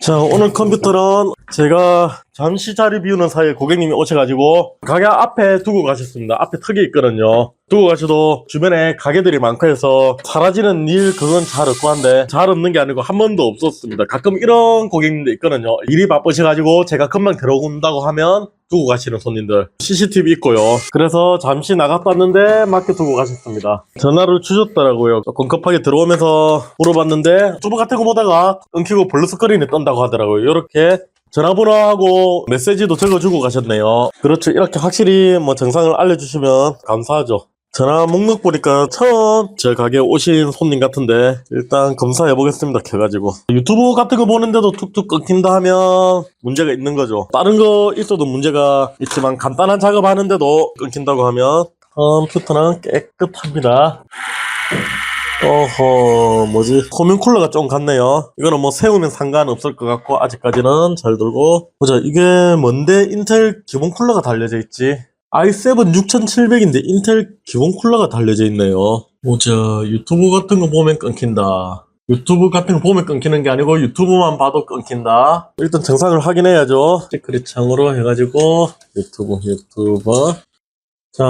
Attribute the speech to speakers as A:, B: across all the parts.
A: 자, 오늘 컴퓨터는 제가 잠시 자리 비우는 사이에 고객님이 오셔가지고 가게 앞에 두고 가셨습니다. 앞에 턱이 있거든요. 두고 가셔도 주변에 가게들이 많고 해서 사라지는 일 그건 잘 없고 한데 잘 없는 게 아니고 한 번도 없었습니다. 가끔 이런 고객님도 있거든요. 일이 바쁘셔가지고 제가 금방 들어온다고 하면 두고 가시는 손님들 CCTV 있고요. 그래서 잠시 나갔봤는데 맡겨 두고 가셨습니다. 전화를 주셨더라고요. 조금 급하게 들어오면서 물어봤는데 주부 같은 거 보다가 끊기고 블루스크린이 뜬다고 하더라고요. 이렇게 전화번호하고 메시지도 적어주고 가셨네요. 그렇죠. 이렇게 확실히 뭐 정상을 알려주시면 감사하죠. 전화 목록 보니까 처음 제 가게에 오신 손님 같은데 일단 검사해 보겠습니다 켜가지고. 유튜브 같은 거 보는데도 툭툭 끊긴다 하면 문제가 있는 거죠. 다른 거 있어도 문제가 있지만 간단한 작업 하는데도 끊긴다고 하면 컴퓨터는 깨끗합니다. 어허 뭐지? 쿨러가 좀 같네요. 이거는 뭐 세우면 상관없을 것 같고 아직까지는 잘 돌고. 보자 이게 뭔데? 인텔 기본 쿨러가 달려져 있지 i7 6700인데 인텔 기본 쿨러가 달려져 있네요. 보자 유튜브 같은 거 보면 끊긴다. 유튜브 같은 거 보면 끊기는 게 아니고 유튜브만 봐도 끊긴다. 일단 정상을 확인해야죠. 시크릿 창으로 해가지고 유튜브 유튜브. 자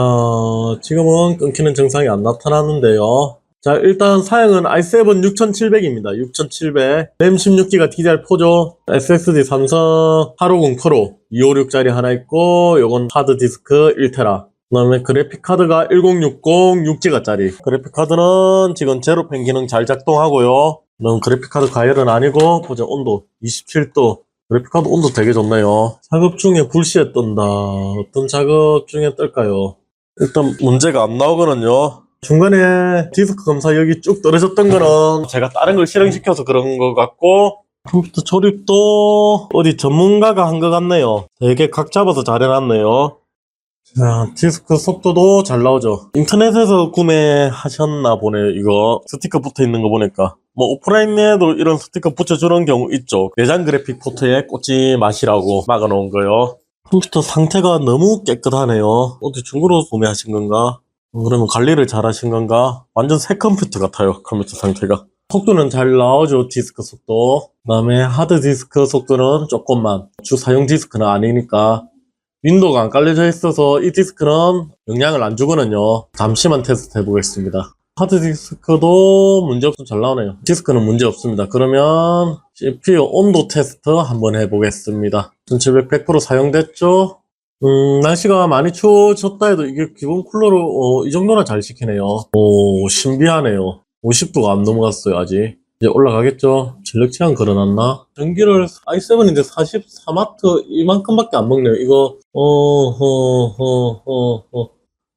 A: 지금은 끊기는 증상이 안 나타나는데요 자, 일단 사양은 i7 6700입니다. 6700. 램 16기가 DDR4죠. SSD 삼성 850 프로 256짜리 하나 있고, 요건 하드디스크 1테라. 그 다음에 그래픽카드가 1060 6기가짜리. 그래픽카드는 지금 제로펜 기능 잘 작동하고요. 넌 그래픽카드 가열은 아니고, 보자, 온도 27도. 그래픽카드 온도 되게 좋네요. 작업 중에 불시에 뜬다. 어떤 작업 중에 뜰까요? 일단 문제가 안 나오거든요. 중간에 디스크 검사 여기 쭉 떨어졌던 거는 제가 다른 걸 실행시켜서 그런 것 같고 컴퓨터 조립도 어디 전문가가 한 것 같네요. 되게 각 잡아서 잘 해놨네요. 자, 디스크 속도도 잘 나오죠. 인터넷에서 구매하셨나 보네요, 이거. 스티커 붙어 있는 거 보니까. 뭐, 오프라인에도 이런 스티커 붙여주는 경우 있죠. 내장 그래픽 포트에 꽂지 마시라고 막아놓은 거요. 컴퓨터 상태가 너무 깨끗하네요. 어디 중고로 구매하신 건가? 그러면 관리를 잘 하신 건가? 완전 새 컴퓨터 같아요, 컴퓨터 상태가. 속도는 잘 나오죠, 디스크 속도. 그 다음에 하드 디스크 속도는 조금만. 주 사용 디스크는 아니니까. 윈도우가 안 깔려져 있어서 이 디스크는 영향을 안 주거든요. 잠시만 테스트 해보겠습니다. 하드 디스크도 문제 없으면 잘 나오네요. 디스크는 문제 없습니다. 그러면 CPU 온도 테스트 한번 해보겠습니다. 1700 100% 사용됐죠? 음, 날씨가 많이 추워졌다 해도 이게 기본 쿨러로, 어, 이 정도나 잘 시키네요. 오, 신비하네요. 50도가 안 넘어갔어요, 아직. 이제 올라가겠죠? 전력 제한 걸어놨나? 전기를 i7인데 44W 이만큼밖에 안 먹네요. 이거, 어, 허, 허, 허, 허.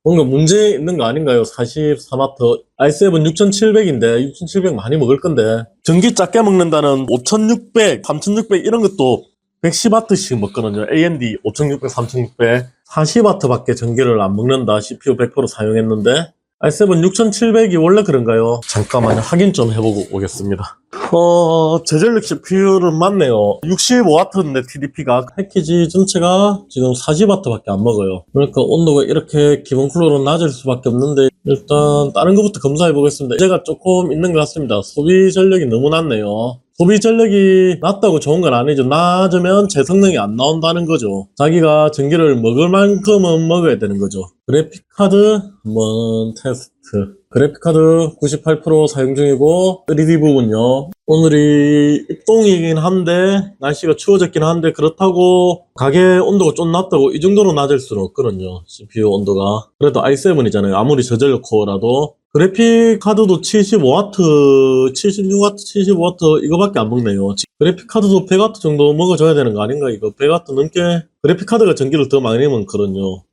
A: 뭔가 문제 있는 거 아닌가요? 44W. i7 6700인데, 6700 많이 먹을 건데. 전기 작게 먹는다는 5600, 3600 이런 것도 110W씩 먹거든요. AMD 5600, 3600. 40W밖에 전기를 안 먹는다. CPU 100% 사용했는데. i7 6700이 원래 그런가요? 잠깐만요. 확인 좀 해보고 오겠습니다. 어, 제전력 CPU는 맞네요. 65W인데 TDP가 패키지 전체가 지금 40W밖에 안 먹어요. 그러니까 온도가 이렇게 기본 쿨러로 낮을 수밖에 없는데 일단 다른 것부터 검사해 보겠습니다. 제가 조금 있는 것 같습니다. 소비 전력이 너무 낮네요. 소비 전력이 낮다고 좋은 건 아니죠. 낮으면 제 성능이 안 나온다는 거죠. 자기가 전기를 먹을 만큼은 먹어야 되는 거죠. 그래픽카드 한번 테스트. 그래픽카드 98% 사용 중이고 3D 부분요. 오늘이 입동이긴 한데 날씨가 추워졌긴 한데 그렇다고 가게 온도가 좀 낮다고 이 정도로 낮을 수는 없거든요. CPU 온도가. 그래도 i7이잖아요. 아무리 저전력 코어라도 그래픽 카드도 75W, 76W, 75W 이거밖에 안 먹네요. 그래픽 카드도 100W 정도 먹어줘야 되는 거 아닌가 이거 100W 넘게 그래픽 카드가 전기를 더 많이 먹거든요.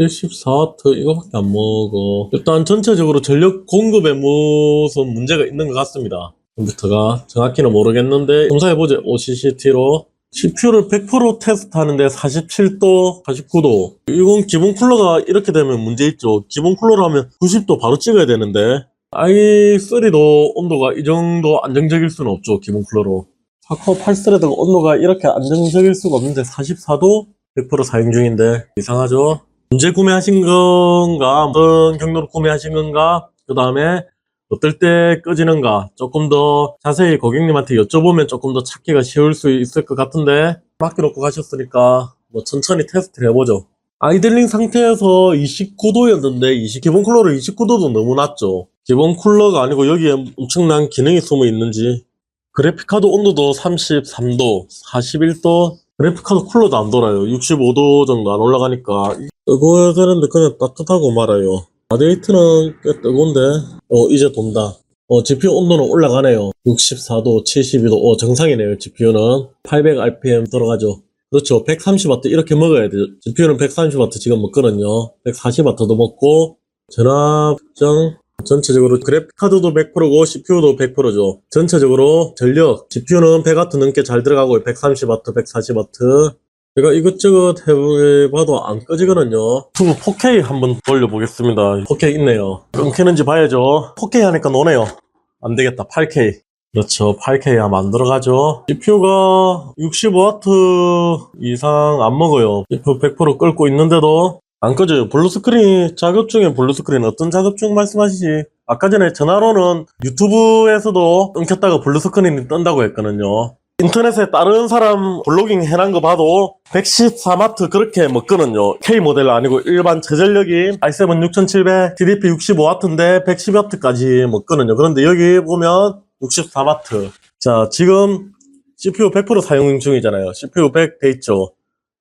A: 74W 이거밖에 안 먹어. 일단 전체적으로 전력 공급에 무슨 문제가 있는 것 같습니다. 컴퓨터가 정확히는 모르겠는데 검사해보죠. OCCT로 CPU를 100% 테스트하는데 47도, 49도. 이건 기본 쿨러가 이렇게 되면 문제 있죠. 기본 쿨러로 하면 90도 바로 찍어야 되는데 i3도 온도가 이 정도 안정적일 수는 없죠. 기본 쿨러로. 4코어 8스레드가 온도가 이렇게 안정적일 수가 없는데 44도 100% 사용 중인데 이상하죠. 언제 구매하신 건가? 어떤 경로로 구매하신 건가? 그 다음에 어떨 때 꺼지는가 조금 더 자세히 고객님한테 여쭤보면 조금 더 찾기가 쉬울 수 있을 것 같은데 맡겨놓고 가셨으니까 뭐 천천히 테스트를 해보죠. 아이들링 상태에서 29도였는데 20 기본 쿨러로 29도도 너무 낮죠. 기본 쿨러가 아니고 여기에 엄청난 기능이 숨어 있는지 그래픽카드 온도도 33도, 41도 그래픽카드 쿨러도 안 돌아요. 65도 정도 안 올라가니까 뜨거워야 되는데 그냥 따뜻하고 말아요. 라디에이트는 꽤 뜨거운데 어 이제 돈다. 어 GPU 온도는 올라가네요. 64도, 72도 어 정상이네요. GPU는 800rpm 들어가죠. 그렇죠. 130W 이렇게 먹어야 돼요. GPU는 130W 지금 먹거든요. 140W도 먹고 전압 정 전체적으로 그래픽카드도 100%고 CPU도 100%죠. 전체적으로 전력 GPU는 100W 넘게 잘 들어가고 130W, 140W 제가 이것저것 해봐도 안 꺼지거든요. 유튜브 4K 한번 돌려보겠습니다. 4K 있네요. 끊기는지 봐야죠. 4K 하니까 노네요. 안 되겠다. 8K. 그렇죠. 8K 하면 안 들어가죠. CPU가 65W 이상 안 먹어요. CPU 100% 끌고 있는데도 안 꺼져요. 블루스크린 작업 중에 블루스크린 어떤 작업 중 말씀하시지? 아까 전에 전화로는 유튜브에서도 끊겼다가 블루스크린이 뜬다고 했거든요. 인터넷에 다른 사람 블로깅 해놓은 거 봐도 114마트 그렇게 먹거든요. K 모델 아니고 일반 저전력인 i7 6700 TDP 65W인데 110W까지 먹거든요. 그런데 여기 보면 64마트. 자, 지금 CPU 100% 사용 중이잖아요. CPU 100 돼 있죠.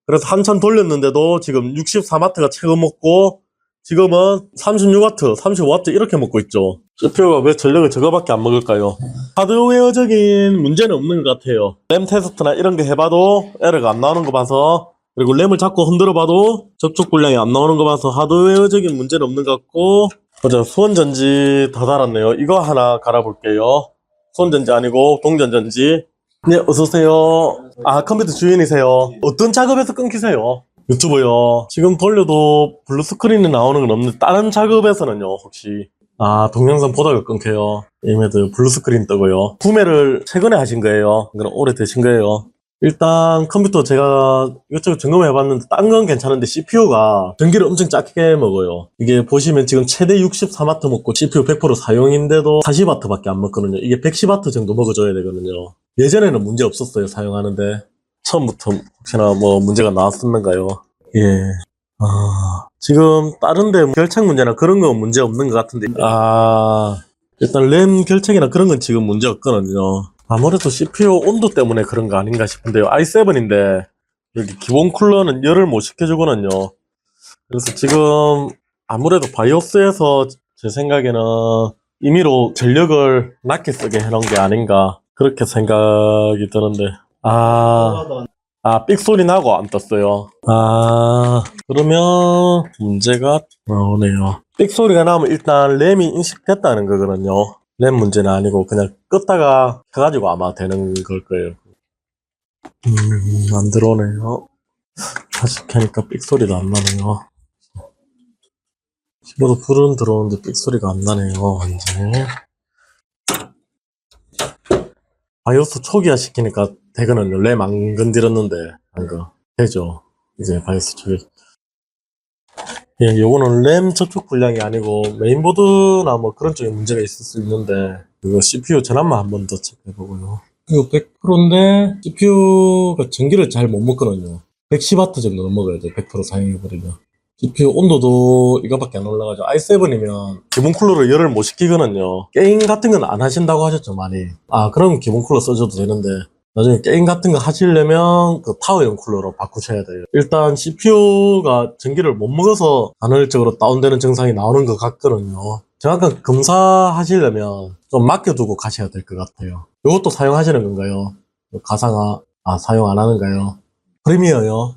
A: 그래서 한참 돌렸는데도 지금 64마트가 최고 먹고 지금은 36W, 35W 이렇게 먹고 있죠. CPU가 왜 전력을 저거밖에 안 먹을까요? 하드웨어적인 문제는 없는 것 같아요. 램 테스트나 이런 거 해봐도 에러가 안 나오는 거 봐서 그리고 램을 자꾸 흔들어 봐도 접촉 불량이 안 나오는 거 봐서 하드웨어적인 문제는 없는 것 같고 보자 수원전지 더 달았네요. 이거 하나 갈아볼게요. 수원전지 아니고 동전전지 네 어서오세요. 아 컴퓨터 주인이세요. 어떤 작업에서 끊기세요? 유튜브요. 지금 돌려도 블루스크린이 나오는 건 없는데 다른 작업에서는요 혹시 아 동영상 보다가 끊겨요. 이메도 블루스크린 뜨고요. 구매를 최근에 하신 거예요? 그럼 오래 되신 거예요? 일단 컴퓨터 제가 이것저것 점검해 봤는데 딴 건 괜찮은데 CPU가 전기를 엄청 작게 먹어요. 이게 보시면 지금 최대 64W 먹고 CPU 100% 사용인데도 40W밖에 안 먹거든요. 이게 110W 정도 먹어줘야 되거든요. 예전에는 문제 없었어요 사용하는데 처음부터 혹시나 뭐 문제가 나왔었는가요? 예. 아, 지금 다른데 결착 문제나 그런 건 문제 없는 것 같은데 아 일단 램 결착이나 그런 건 지금 문제 없거든요. 아무래도 CPU 온도 때문에 그런 거 아닌가 싶은데요. i7인데 여기 기본 쿨러는 열을 못 식혀주거든요. 그래서 지금 아무래도 바이오스에서 제 생각에는 임의로 전력을 낮게 쓰게 해놓은 게 아닌가 그렇게 생각이 드는데 아, 아 삑소리 나고 안 떴어요. 아 그러면 문제가 나오네요. 삑소리가 나면 일단 램이 인식됐다는 거거든요. 램 문제는 아니고 그냥 껐다가 켜가지고 아마 되는 걸 거예요. 음, 안 들어오네요. 다시 켜니까 삑소리도 안 나네요. 키보드 불은 들어오는데 삑소리가 안 나네요, 완전히. 바이오스 초기화 시키니까 램안 건드렸는데, 방금. 되죠. 이제 바이오스 초기. 예, 요거는 램 접촉 불량이 아니고 메인보드나 뭐 그런 쪽에 문제가 있을 수 있는데 이거 CPU 전압만 한 번 더 체크해 보고요. 이거 100%인데 CPU가 전기를 잘 못 먹거든요. 110W 정도 먹어야 돼. 100% 사용해버리면. GPU 온도도 이거밖에 안 올라가죠. i7이면 기본 쿨러를 열을 못 식히거든요. 게임 같은 건 안 하신다고 하셨죠, 많이. 아, 그럼 기본 쿨러 써줘도 되는데 나중에 게임 같은 거 하시려면 그 타워형 쿨러로 바꾸셔야 돼요. 일단 CPU가 전기를 못 먹어서 간헐적으로 다운되는 증상이 나오는 것 같거든요. 정확한 검사하시려면 좀 맡겨두고 가셔야 될 것 같아요. 이것도 사용하시는 건가요? 가상화, 아, 사용 안 하는가요? 프리미어요?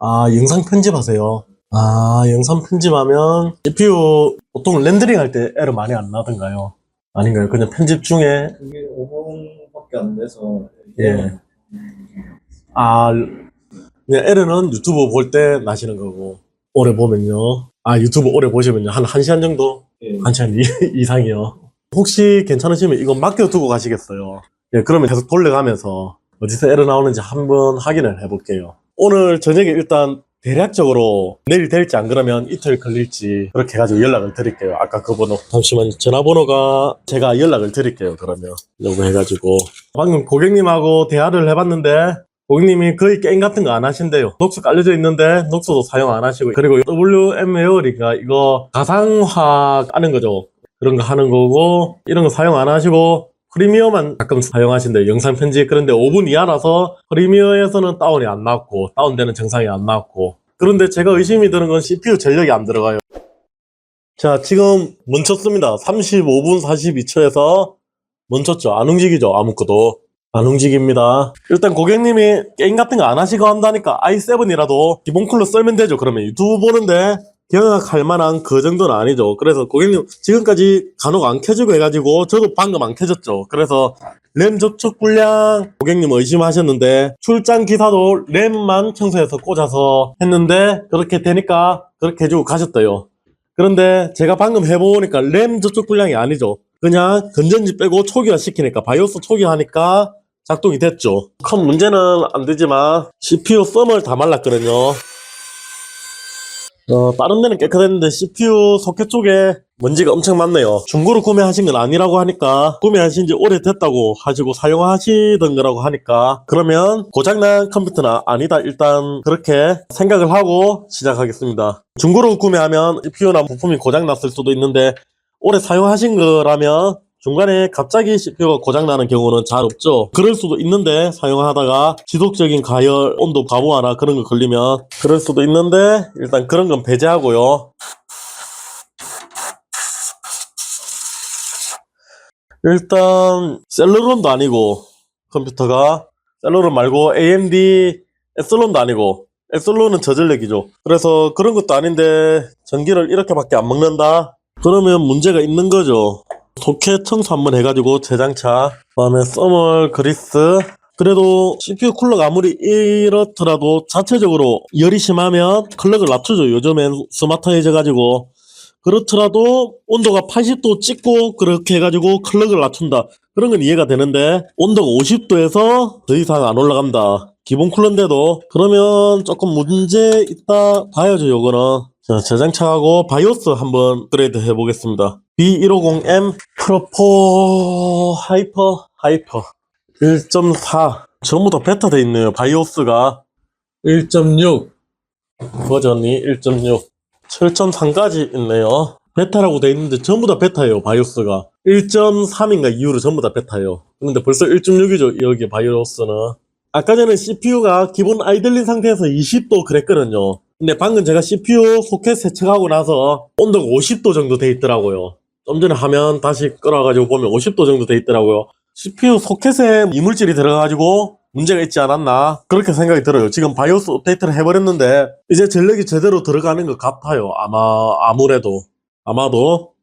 A: 아, 영상 편집하세요? 아, 영상 편집하면 CPU 보통 렌더링 할 때 에러 많이 안 나던가요? 아닌가요? 그냥 편집 중에
B: 이게 5분밖에 안 돼서
A: 예. 아, 그냥 에러는 유튜브 볼 때 나시는 거고, 오래 보면요. 아, 유튜브 오래 보시면요. 한 1시간 정도?
B: 예.
A: 1시간 이- 이상이요. 혹시 괜찮으시면 이거 맡겨두고 가시겠어요? 예, 그러면 계속 돌려가면서 어디서 에러 나오는지 한번 확인을 해볼게요. 오늘 저녁에 일단 대략적으로 내일 될지 안 그러면 이틀 걸릴지 그렇게 해가지고 연락을 드릴게요. 아까 그 번호. 잠시만 전화번호가 제가 연락을 드릴게요. 그러면 요거 해가지고 방금 고객님하고 대화를 해봤는데 고객님이 거의 게임 같은 거 안 하신대요. 녹수 깔려져 있는데 녹수도 사용 안 하시고 그리고 WM 웨어리가 이거 가상화 하는 거죠. 그런 거 하는 거고 이런 거 사용 안 하시고 프리미어만 가끔 사용하신대요. 영상 편집 그런데 5분 이하라서 프리미어에서는 다운이 안 나왔고 다운되는 정상이 안 나왔고 그런데 제가 의심이 드는 건 CPU 전력이 안 들어가요. 자 지금 멈췄습니다. 35분 42초에서 멈췄죠. 안 움직이죠. 아무것도. 안 움직입니다. 일단 고객님이 게임 같은 거 안 하시고 한다니까 i7이라도 기본 쿨러 썰면 되죠. 그러면 유튜브 보는데 경악할 만한 그 정도는 아니죠. 그래서 고객님 지금까지 간혹 안 켜지고 해가지고 저도 방금 안 켜졌죠. 그래서 램 접촉 불량 고객님 의심하셨는데 출장 기사도 램만 청소해서 꽂아서 했는데 그렇게 되니까 그렇게 해주고 가셨대요. 그런데 제가 방금 해보니까 램 접촉 불량이 아니죠. 그냥 건전지 빼고 초기화 시키니까 바이오스 초기화하니까 작동이 됐죠. 큰 문제는 안 되지만 CPU 썸을 다 말랐거든요. 어, 다른 데는 깨끗했는데 CPU 소켓 쪽에 먼지가 엄청 많네요. 중고로 구매하신 건 아니라고 하니까 구매하신 지 오래됐다고 하시고 사용하시던 거라고 하니까 그러면 고장난 컴퓨터는 아니다. 일단 그렇게 생각을 하고 시작하겠습니다. 중고로 구매하면 CPU나 부품이 고장났을 수도 있는데 오래 사용하신 거라면 중간에 갑자기 CPU가 고장나는 경우는 잘 없죠. 그럴 수도 있는데 사용하다가 지속적인 가열, 온도 과부하나 그런 거 걸리면 그럴 수도 있는데 일단 그런 건 배제하고요. 일단 셀러론도 아니고 컴퓨터가 셀러론 말고 AMD 에슬론도 아니고 에슬론은 저전력이죠. 그래서 그런 것도 아닌데 전기를 이렇게밖에 안 먹는다? 그러면 문제가 있는 거죠. 소켓 청소 한번 해가지고 재장차 그다음에 써멀 그리스. 그래도 CPU 쿨러가 아무리 이렇더라도 자체적으로 열이 심하면 클럭을 낮추죠 요즘엔 스마트해져 가지고. 그렇더라도 온도가 80도 찍고 그렇게 해가지고 클럭을 낮춘다. 그런 건 이해가 되는데 온도가 50도에서 더 이상 안 올라간다. 기본 쿨러인데도. 그러면 조금 문제 있다 봐야죠 요거는 자, 재장착하고 바이오스 한번 업그레이드 해보겠습니다. B150M 프로포 하이퍼 하이퍼 1.4 전부 다 베타 돼 있네요. 바이오스가 1.6 버전이 1.6 7.3까지 있네요. 베타라고 돼 있는데 전부 다 베타예요. 바이오스가 1.3인가 이후로 전부 다 베타예요. 근데 벌써 1.6이죠. 여기 바이오스는 아까 전에 CPU가 기본 아이들린 상태에서 20도 그랬거든요. 근데 방금 제가 CPU 소켓 세척하고 나서 온도가 50도 정도 돼 있더라고요. 좀 전에 화면 다시 끌어가지고 보면 50도 정도 돼 있더라고요. CPU 소켓에 이물질이 들어가가지고 문제가 있지 않았나 그렇게 생각이 들어요. 지금 바이오스 업데이트를 해버렸는데 이제 전력이 제대로 들어가는 것 같아요. 아마 아무래도 아마도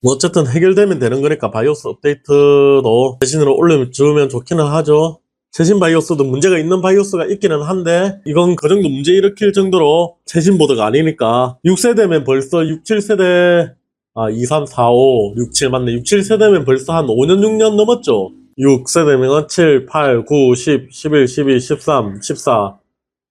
A: 뭐 어쨌든 해결되면 되는 거니까 바이오스 업데이트도 대신으로 올려주면 좋기는 하죠. 최신 바이오스도 문제가 있는 바이오스가 있기는 한데 이건 그 정도 문제 일으킬 정도로 최신 보드가 아니니까 6세대면 벌써 6, 7세대 아 2, 3, 4, 5, 6, 7 맞네. 6, 7세대면 벌써 한 5년 6년 넘었죠. 6세대면 7, 8, 9, 10, 11, 12, 13, 14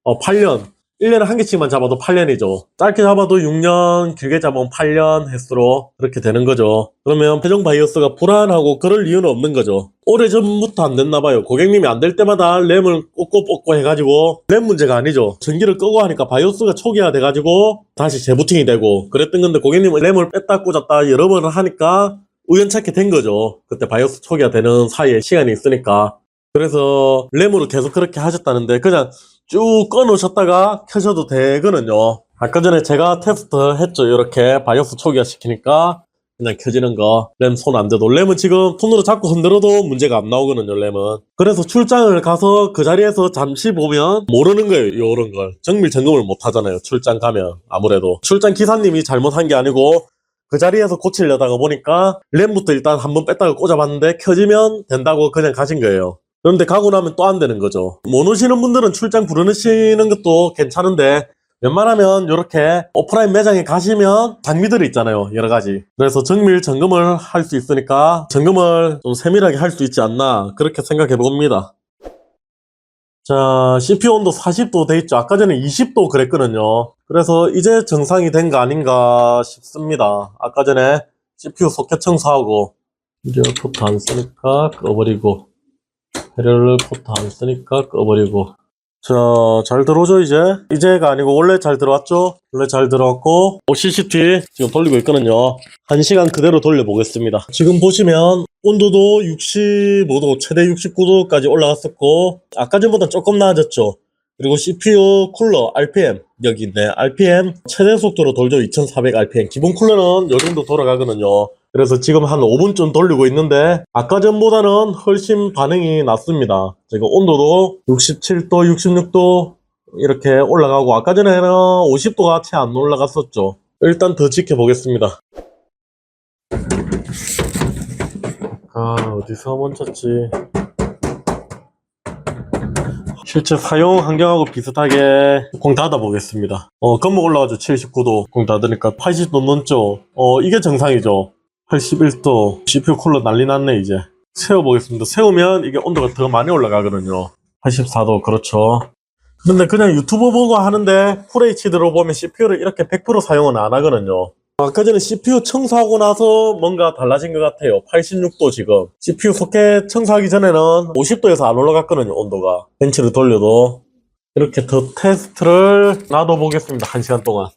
A: 어 8년 1년에 한 개씩만 잡아도 8년이죠. 짧게 잡아도 6년, 길게 잡으면 8년 횟수로 그렇게 되는 거죠. 그러면 표정 바이오스가 불안하고 그럴 이유는 없는 거죠. 오래전부터 안 됐나 봐요. 고객님이 안 될 때마다 램을 꽂고 뽑고 해가지고 램 문제가 아니죠. 전기를 끄고 하니까 바이오스가 초기화 돼가지고 다시 재부팅이 되고 그랬던 건데 고객님은 램을 뺐다 꽂았다 여러 번을 하니까 우연찮게 된 거죠. 그때 바이오스 초기화 되는 사이에 시간이 있으니까. 그래서 램으로 계속 그렇게 하셨다는데 그냥 쭉 꺼놓으셨다가 켜셔도 되거든요. 아까 전에 제가 테스트 했죠. 이렇게 바이오스 초기화 시키니까 그냥 켜지는 거. 램 손 안 대도. 램은 지금 손으로 잡고 흔들어도 문제가 안 나오거든요, 램은. 그래서 출장을 가서 그 자리에서 잠시 보면 모르는 거예요, 요런 걸. 정밀 점검을 못 하잖아요, 출장 가면. 아무래도. 출장 기사님이 잘못한 게 아니고 그 자리에서 고치려다가 보니까 램부터 일단 한번 뺐다가 꽂아봤는데 켜지면 된다고 그냥 가신 거예요. 그런데 가고 나면 또 안 되는 거죠. 못 오시는 분들은 출장 부르시는 것도 괜찮은데 웬만하면 이렇게 오프라인 매장에 가시면 장비들이 있잖아요. 여러 가지. 그래서 정밀 점검을 할 수 있으니까 점검을 좀 세밀하게 할 수 있지 않나 그렇게 생각해 봅니다. 자, CPU 온도 40도 돼 있죠. 아까 전에 20도 그랬거든요. 그래서 이제 정상이 된 거 아닌가 싶습니다. 아까 전에 CPU 소켓 청소하고, 이제 포트 안 쓰니까 꺼버리고, 페럴 포트 안 쓰니까 꺼버리고. 자, 잘 들어오죠, 이제? 이제가 아니고, 원래 잘 들어왔죠? 원래 잘 들어왔고, OCCT 지금 돌리고 있거든요. 한 시간 그대로 돌려보겠습니다. 지금 보시면, 온도도 65도, 최대 69도까지 올라갔었고, 아까 전보다 조금 나아졌죠? 그리고 CPU 쿨러 RPM 여기 있네 RPM 최대 속도로 돌죠 2400 RPM 기본 쿨러는 요 정도 돌아가거든요 그래서 지금 한 5분쯤 돌리고 있는데 아까 전보다는 훨씬 반응이 낮습니다 지금 온도도 67도 66도 이렇게 올라가고 아까 전에는 50도가 채 안 올라갔었죠 일단 더 지켜보겠습니다 아 어디서 멈췄지 실제 사용 환경하고 비슷하게 공 닫아 보겠습니다. 어, 건목 올라가죠. 79도. 공 닫으니까 80도 넘죠. 어, 이게 정상이죠. 81도. CPU 쿨러 난리 났네, 이제. 세워보겠습니다. 세우면 이게 온도가 더 많이 올라가거든요. 84도, 그렇죠. 근데 그냥 유튜브 보고 하는데 FHD로 보면 CPU를 이렇게 100% 사용은 안 하거든요. 아까 전에 CPU 청소하고 나서 뭔가 달라진 것 같아요. 86도 지금. CPU 소켓 청소하기 전에는 50도에서 안 올라갔거든요, 온도가. 벤치를 돌려도. 이렇게 더 테스트를 놔둬 보겠습니다, 1시간 동안.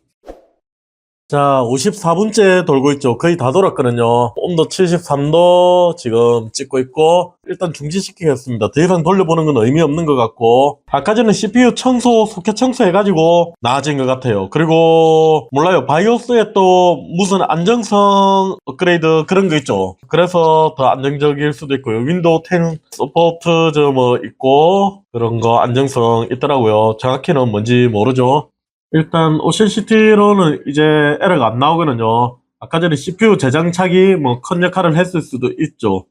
A: 자, 54분째 돌고 있죠. 거의 다 돌았거든요. 온도 73도 지금 찍고 있고, 일단 중지시키겠습니다. 더 이상 돌려보는 건 의미 없는 것 같고, 아까 전에 CPU 청소, 소켓 청소 해가지고 나아진 것 같아요. 그리고, 몰라요. 바이오스에 또 무슨 안정성 업그레이드 그런 거 있죠. 그래서 더 안정적일 수도 있고요. 윈도우 10 서포트 뭐 있고, 그런 거 안정성 있더라고요. 정확히는 뭔지 모르죠. 일단 OCCT로는 이제 에러가 안 나오거든요. 아까 전에 CPU 재장착이 뭐 큰 역할을 했을 수도 있죠.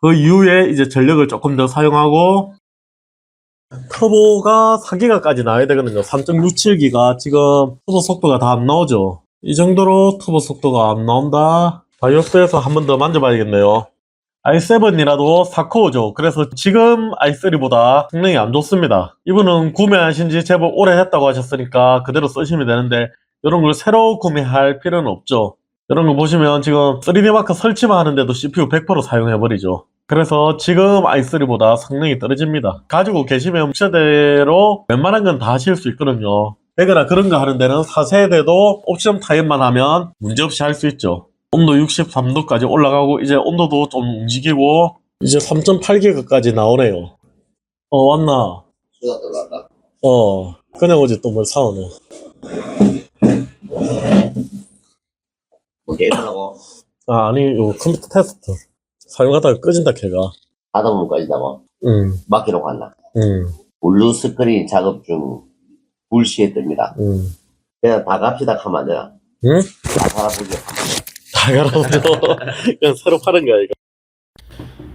A: 그 이후에 이제 전력을 조금 더 사용하고 터보가 4기가까지 나와야 되거든요. 3.67기가 지금 터보 속도가 다 안 나오죠. 이 정도로 터보 속도가 안 나온다. 바이오스에서 한 번 더 만져봐야겠네요. I7이라도 4코어죠. 그래서 지금 i3보다 성능이 안 좋습니다. 이분은 구매하신 지 제법 오래 했다고 하셨으니까 그대로 쓰시면 되는데 이런 걸 새로 구매할 필요는 없죠. 이런 거 보시면 지금 3D마크 설치만 하는데도 CPU 100% 사용해버리죠. 그래서 지금 i3보다 성능이 떨어집니다. 가지고 계시면 차대로 웬만한 건 다 하실 수 있거든요. 되거나 그런 거 하는 데는 4세대도 옵션 타입만 하면 문제없이 할 수 있죠. 온도 63도까지 올라가고 이제 온도도 좀 움직이고 이제 3.8기가까지 나오네요. 어 왔나?
B: 수다 들어간다.
A: 어 그냥 어제 또 뭘 사오네.
B: 뭐 게임하려고
A: 아 아니 요 컴퓨터 테스트 사용하다가 꺼진다 걔가.
B: 보면 꺼진다고
A: 응,
B: 맡기러 갔나.
A: 응,
B: 블루 스크린 작업 중 불시에 뜹니다.
A: 응.
B: 그냥 다 갑시다 하면 안 되나?
A: 응?
B: 다 살아보기
A: 다 갈아보죠. 그냥 새로 파는 거야 이거.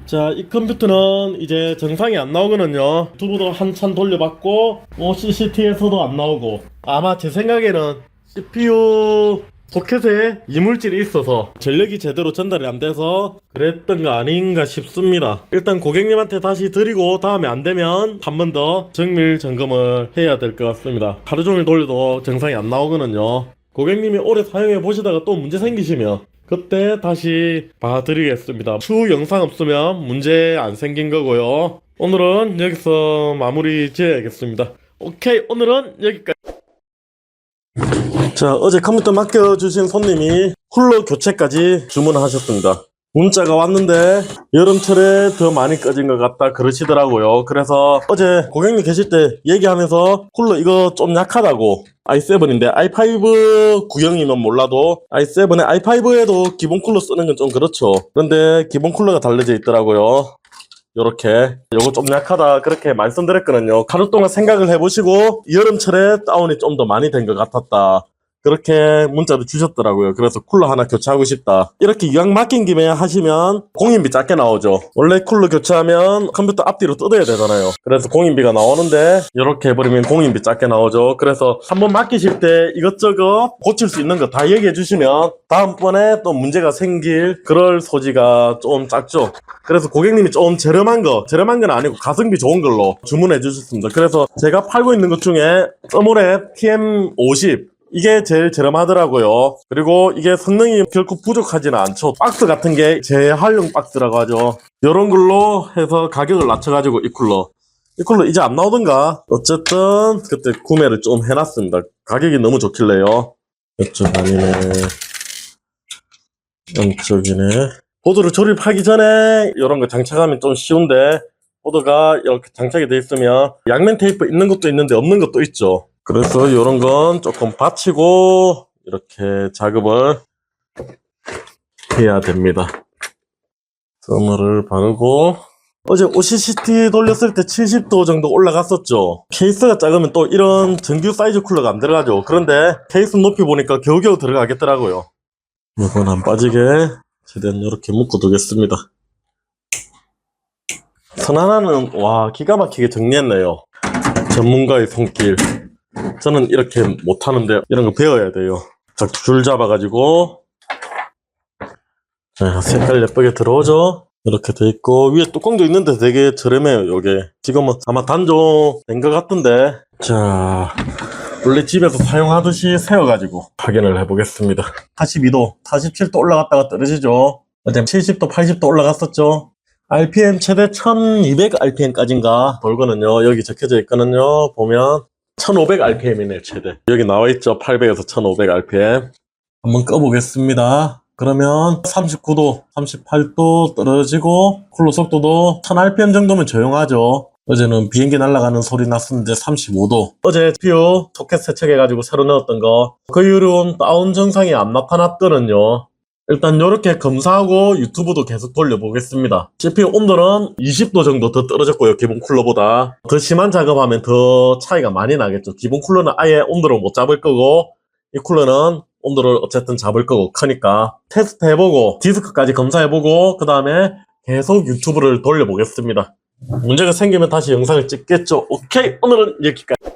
A: 자, 이 컴퓨터는 이제 정상이 안 나오거든요. 유튜브도 한참 돌려봤고, OCCT에서도 안 나오고, 아마 제 생각에는 CPU 소켓에 이물질이 있어서 전력이 제대로 전달이 안 돼서 그랬던 거 아닌가 싶습니다. 일단 고객님한테 다시 드리고 다음에 안 되면 한 번 더 정밀 점검을 해야 될 것 같습니다. 하루 종일 돌려도 정상이 안 나오거든요. 고객님이 오래 사용해 보시다가 또 문제 생기시면 그때 다시 봐드리겠습니다. 추후 영상 없으면 문제 안 생긴 거고요. 오늘은 여기서 마무리 지어야겠습니다. 오케이, 오늘은 여기까지. 자, 어제 컴퓨터 맡겨주신 손님이 쿨러 교체까지 주문하셨습니다. 문자가 왔는데 여름철에 더 많이 꺼진 것 같다 그러시더라고요. 그래서 어제 고객님 계실 때 얘기하면서 쿨러 이거 좀 약하다고 i7인데 i5 구형이면 몰라도 i7에 i5에도 기본 쿨러 쓰는 건 좀 그렇죠. 그런데 기본 쿨러가 달려져 있더라고요. 요렇게 요거 좀 약하다 그렇게 말씀드렸거든요. 하루 동안 생각을 해보시고 여름철에 다운이 좀 더 많이 된 것 같았다. 그렇게 문자를 주셨더라고요. 그래서 쿨러 하나 교체하고 싶다. 이렇게 이왕 맡긴 김에 하시면 공인비 작게 나오죠. 원래 쿨러 교체하면 컴퓨터 앞뒤로 뜯어야 되잖아요. 그래서 공인비가 나오는데 이렇게 해버리면 공인비 작게 나오죠. 그래서 한번 맡기실 때 이것저것 고칠 수 있는 거 다 얘기해 주시면 다음번에 또 문제가 생길 그럴 소지가 좀 작죠. 그래서 고객님이 좀 저렴한 거, 저렴한 건 아니고 가성비 좋은 걸로 주문해 주셨습니다. 그래서 제가 팔고 있는 것 중에 서몰의 TM50 이게 제일 저렴하더라고요. 그리고 이게 성능이 결코 부족하지는 않죠. 박스 같은 게 재활용 박스라고 하죠. 이런 걸로 해서 가격을 낮춰가지고 이 쿨러. 이 쿨러 이제 안 나오던가? 어쨌든 그때 구매를 좀 해놨습니다. 가격이 너무 좋길래요. 이쪽 아니네. 이쪽이네. 보드를 조립하기 전에 이런 거 장착하면 좀 쉬운데 보드가 이렇게 장착이 돼 있으면 양면 테이프 있는 것도 있는데 없는 것도 있죠. 그래서 이런 건 조금 받치고 이렇게 작업을 해야 됩니다. 서머를 바르고 어제 OCCT 돌렸을 때 70도 정도 올라갔었죠. 케이스가 작으면 또 이런 정규 사이즈 쿨러가 안 들어가죠. 그런데 케이스 높이 보니까 겨우겨우 들어가겠더라고요. 이건 안 빠지게 최대한 이렇게 묶어 두겠습니다. 선 하나는 와 기가 막히게 정리했네요. 전문가의 손길. 저는 이렇게 못하는데 이런 거 배워야 돼요. 자, 줄 잡아가지고. 자, 색깔 예쁘게 들어오죠? 이렇게 돼 있고 위에 뚜껑도 있는데 되게 저렴해요 요게. 지금은 아마 단종 된 것 같은데. 자 원래 집에서 사용하듯이 세워가지고 확인을 해보겠습니다. 42도 47도 올라갔다가 떨어지죠? 어제 70도 80도 올라갔었죠? RPM 최대 1200 RPM까지인가? 돌거든요 여기 적혀져 있거든요 보면 1500 RPM이네 최대. 여기 나와있죠? 800에서 1500 RPM. 한번 꺼보겠습니다. 그러면 39도 38도 떨어지고 쿨러 속도도 1000rpm 정도면 조용하죠. 어제는 비행기 날아가는 소리 났었는데 35도. 어제 CPU 소켓 세척해가지고 새로 넣었던 거 그 이후로는 다운 증상이 안 나타났거든요 일단 이렇게 검사하고 유튜브도 계속 돌려보겠습니다. CPU 온도는 20도 정도 더 떨어졌고요. 기본 쿨러보다. 더 심한 작업하면 더 차이가 많이 나겠죠. 기본 쿨러는 아예 온도를 못 잡을 거고 이 쿨러는 온도를 어쨌든 잡을 거고 크니까 테스트 해보고 디스크까지 검사해보고 그 다음에 계속 유튜브를 돌려보겠습니다. 문제가 생기면 다시 영상을 찍겠죠. 오케이 오늘은 여기까지.